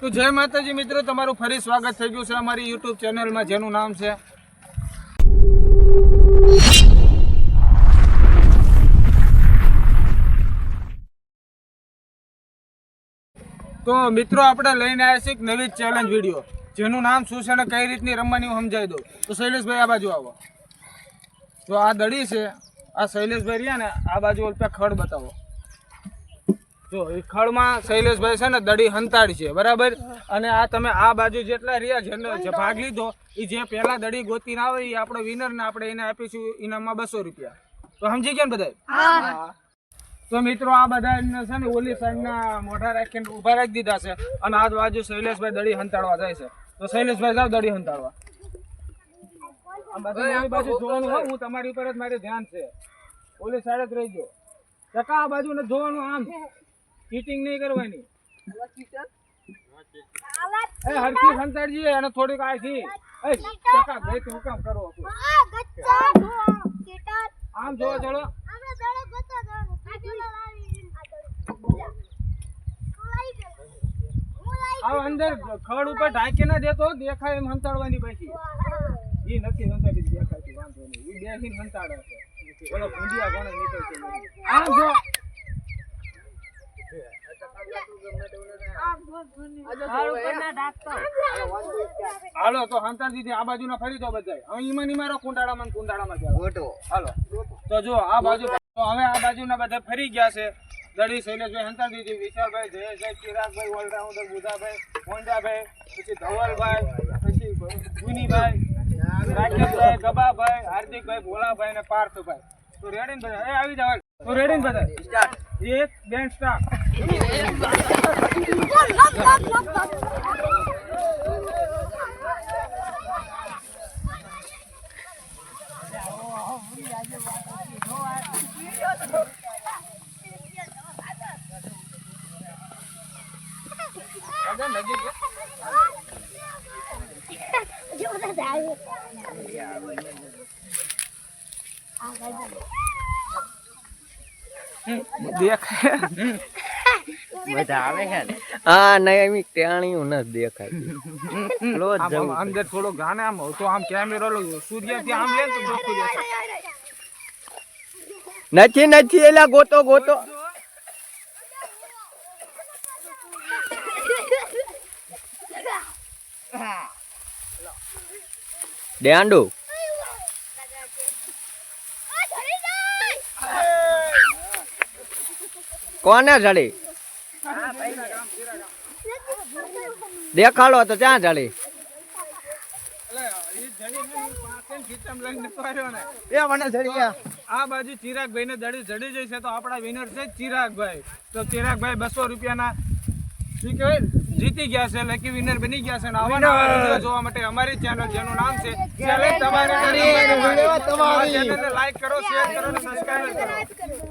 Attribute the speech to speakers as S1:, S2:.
S1: તો જય માતાજી મિત્રો, તમારું ફરી સ્વાગત થઈ ગયું છે અમારી યુટ્યુબ ચેનલમાં, જેનું નામ છે તો મિત્રો, આપણે લઈને આવ્યા છીએ નવી ચેલેન્જ વીડિયો જેનું નામ શું છે અને કઈ રીતની રમવાની હું સમજાવી દઉં. તો શૈલેષભાઈ, આ બાજુ આવો. તો આ દડી છે, આ શૈલેષભાઈ રહ્યા ને, આ બાજુ ઓલપા ખડ બતાવો. જો ખળમાં શૈલેષભાઈ છે ને દડી હંતાડી છે બરાબર? અને આ તમે આ બાજુ જેટલા રહ્યા જેને જે ભાગ લીધો એ જે પહેલા દડી ગોતીને આવે એ આપણે વિનર ને આપણે એને આપીશું ઇનામમાં બસો રૂપિયા. તો સમજી ગયા ને બધા તો મિત્રો આ બધા છે ને ઓલી સાઈડના મોઢા રાખીને ઊભા રાખી દીધા છે અને આ બાજુ શૈલેષભાઈ દડી હંતાડવા જાય છે. તો શૈલેષભાઈ જાવ દડી હંતાડવા. આ બધી બાજુ જોવાનું હોય હું તમારી ઉપર જ મારે ધ્યાન છે. ઓલી સાઈડ જ રહી ગયો ટકા આ બાજુ ને જોવાનું આમ. ચીટિંગ નહીં કરવાની. એ હરકી સંતાડજી અને થોડીક આથી એ ટકા ભાઈ તું કામ કરો આમ જો ચલો. આ અંદર ખડ ઉપર ઢાંકી ના દેતો દેખાય એમ હંતાડવાની પછી. એ નથી હંતાડી દેખાતી વાંધો નહીં. એ બેસીને હંતાડે છે. ભૂંડિયા નીકળશે? આમ જો. હાલો તો હંતાડી દીધી આ બાજુના ફરી દો બધા હવે ઈમાં ની મારો કુંડાળા માં કુંડાળામાં જાઓ હાલો. તો જો આ બાજુ તો હવે આ બાજુના બધા ફરી ગયા છે. દડી શૈલેષભાઈ હંતા દીધી વિશાલભાઈ જયેશભાઈ ચિરાગભાઈ ઓલરાઉન્ડર બુધાભાઈ મોંડાભાઈ પછી ધવલભાઈ પછી ગુનીભાઈ રાકેશભાઈ ગબાભાઈ હાર્દિકભાઈ ભોલાભાઈ અને પાર્થભાઈ. તો રેડી ને બધા? એ આવી જાવ તો રેડી ને બધા? એક બેન છે. દેખાય
S2: હા નહીં એમ લો જવું
S1: અંદર થોડો ગાને આમ તો આમ કેમેરો સૂર્યથી આમ લે તો ચોખ્ખું દેખાય.
S2: નથી નથી એલા ગોતો ગોતો. ડેંડુ. કોને જડી? દેખાડો તો ક્યાં
S1: જડી.
S2: એ મને
S1: આ. બાજુ ચિરાગભાઈ ને દડી જડી જશે તો આપણા વિનર છે ચિરાગભાઈ. તો ચિરાગભાઈ બસો રૂપિયાના શું કહેવાય? જીતી ગયા છે લકી વિનર બની ગયા છે અને આવા જોવા માટે અમારી ચેનલ જેનું નામ છે ચેનલ તમારી ચેનલને લાઈક કરો શેર કરો અને સબસ્ક્રાઇબ કરો.